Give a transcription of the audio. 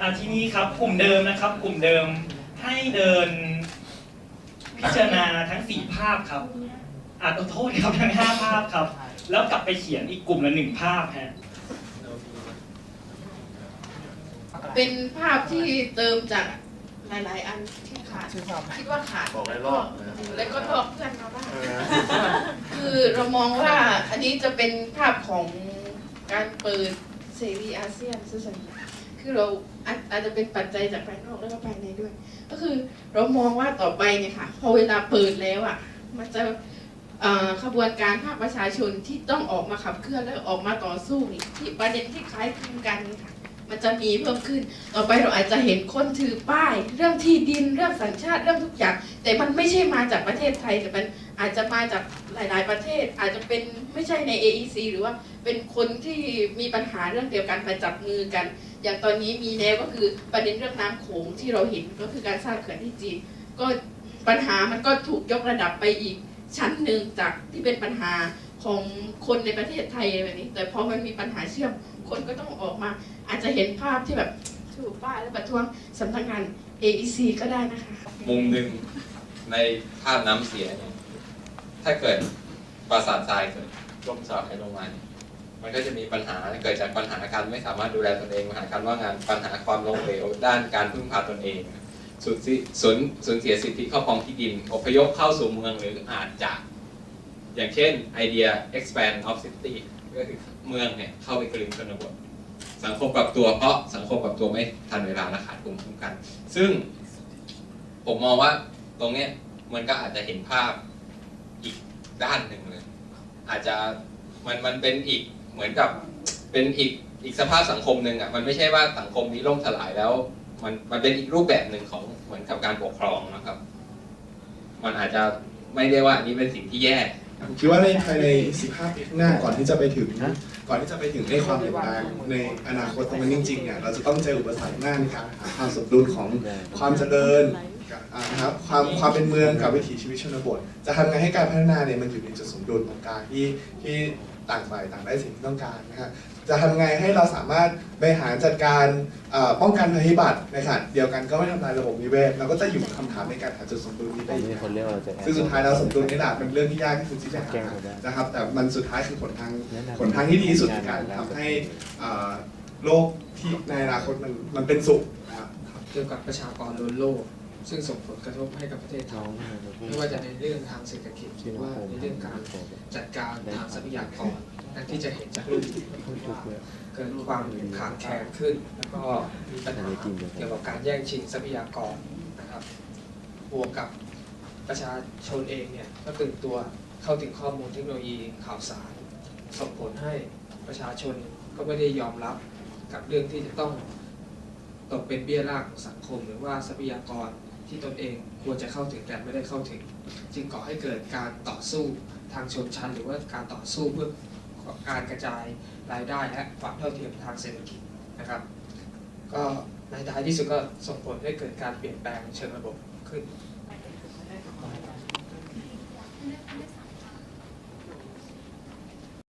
อ่าทีนี้ครับกลุ่มเดิมนะครับ กลุ่มเดิมให้เดินพิจารณาทั้งสี่ภาพครับอ่าขอโทษครับทั้งห้าภาพครับ แล้วกลับไปเขียนอีกกลุ่มละหนึ่งภาพฮะเป็นภาพที่เติมจากหลายๆ อันที่ขาดคิดว่าขาดบอกหลายรอบนะแล้วก็ลอกเพื่อนมาบ้างคือเรามองว่าอันนี้จะเป็นภาพของการเปิดเสรีอาเซียนซะส่วนใหญ่ คือเราอาจจะเป็นปัจจัยจากภายนอกแล้วก็ภายในด้วย ก็คือเรามองว่าต่อไปเนี่ยค่ะพอเวลาเปิดแล้วอะมันจะขบวนการภาคประชาชนที่ต้องออกมาขับเคลื่อนและออกมาต่อสู้นี่ที่ประเด็นที่คล้ายคลึงกันนี่ค่ะ มันจะมีเพิ่มขึ้น ต่อไปเราอาจจะเห็นคนถือป้าย เรื่องที่ดินเรื่องสัญชาติเรื่องทุกอย่าง แต่มันไม่ใช่มาจากประเทศไทย แต่มันอาจจะมาจากหลาย ๆ ประเทศ อาจจะเป็นไม่ใช่ใน AEC หรือว่าเป็นคนที่มีปัญหาเรื่องเดียวกันมาจับมือกัน อย่างตอนนี้มีแนวก็คือประเด็นเรื่องน้ำโขงที่เราเห็นก็คือการสร้างเขื่อนที่จีนก็ปัญหามันก็ถูกยกระดับไปอีกชั้นหนึ่งจากที่เป็นปัญหา ของคนในประเทศไทยแบบนี้ แต่พอมันมีปัญหาเชื่อม คนก็ต้องออกมา อาจจะเห็นภาพที่แบบถูกป้ายและประท้วงสำนักงาน AEC ก็ได้นะคะ มุมหนึ่งในภาพน้ำเสียเนี่ยถ้าเกิดปราสาททรายเกิดล่มสลายลงมาเนี่ยมันก็จะมีปัญหาเกิดจากปัญหาการไม่สามารถดูแลตนเองปัญหาการว่างงานปัญหาความล้มเหลวด้านการพึ่งพาตนเองสูญเสียสูญสูญเสียสิทธิครอบครองที่ดินอพยพเข้าสู่เมืองหรืออาจจะ อย่างเช่นไอเดีย expand of city ก็คือเมืองเนี่ยเข้าไปกลืนชนบทสังคมปรับตัวเพราะสังคมปรับตัวไม่ทันเวลาและขาดภูมิคุ้มกัน ซึ่งผมมองว่าตรงเนี้ยมันก็อาจจะเห็นภาพอีกด้านหนึ่งเลย อาจจะมันมันเป็นอีกเหมือนกับเป็นอีกอีกสภาพสังคมหนึ่งอะมันไม่ใช่ว่าสังคมนี้ล่มสลายแล้ว มันมันเป็นอีกรูปแบบหนึ่งของเหมือนกับการปกครองนะครับ มันอาจจะไม่ได้ว่าอันนี้เป็นสิ่งที่แย่ คิดว่าในภายใน 15 ปีข้างหน้าก่อนที่จะไปถึง ก่อนที่จะไปถึงในความเปลี่ยนแปลงในอนาคตตรงนั้นจริงๆเนี่ยเราจะต้องเจออุปสรรคหน้าในการหาความสมดุลของความเจริญกับอ่านะครับความความเป็นเมืองกับวิถีชีวิตชนบท จะทำไงให้การพัฒนาเนี่ยมันอยู่ในจุดสมดุลตรงกลางที่ที่ ต่างฝ่ายต่างได้สิ่งที่ต้องการนะฮะจะทำไงให้เราสามารถบริหารจัดการเอ่อป้องกันภัยพิบัติในขณะเดียวกันก็ไม่ทำลายระบบนิเวศเราก็จะอยู่กับคำถามในการหาจุดสมดุลนี้ตได้อนอีกนี้นะคนเรียกว่าเราจะซึ่งสุดท้ายแล้วสมดุลนี่แหละเป็นเรื่องที่ยากที่สุดที่จะหาแจ้งเขาได้นะครับ แต่มันสุดท้ายคือผลทางแนะนำผลทางที่ดีที่สุดในการทำให้เอ่อโลกที่ในอนาคตมันมันเป็นสุขนะครับ เกี่ยวกับประชากรล้นโลก ซึ่งส่งผลกระทบให้กับประเทศไทน้อยไม่ว่าจะในเรื่องทางเศรษฐกิจหรือว่าในเรื่องการจัดการทางทรัพยากรดังที่จะเห็นจากรูปที่ว่าเกิดความขาดแคลนขึ้น แล้วก็มีปัญหาเกี่ยวกับการแย่งชิงทรัพยากรนะครับบวกกับประชาชนเองเนี่ยก็ตื่นตัวเข้าถึงข้อมูลเทคโนโลยีข่าวสารส่งผลให้ประชาชนก็ไม่ได้ยอมรับกับเรื่องที่จะต้องตกเป็นเบี้ยล่างของสังคม หรือว่าทรัพยากร ที่ตนเองควรจะเข้าถึงแต่ไม่ได้เข้าถึง จึงก่อให้เกิดการต่อสู้ทางชนชั้น หรือว่าการต่อสู้เพื่อการกระจายรายได้และความเท่าเทียมทางเศรษฐกิจนะครับ ก็ในท้ายที่สุดก็ส่งผลให้เกิดการเปลี่ยนแปลงเชิงระบบขึ้น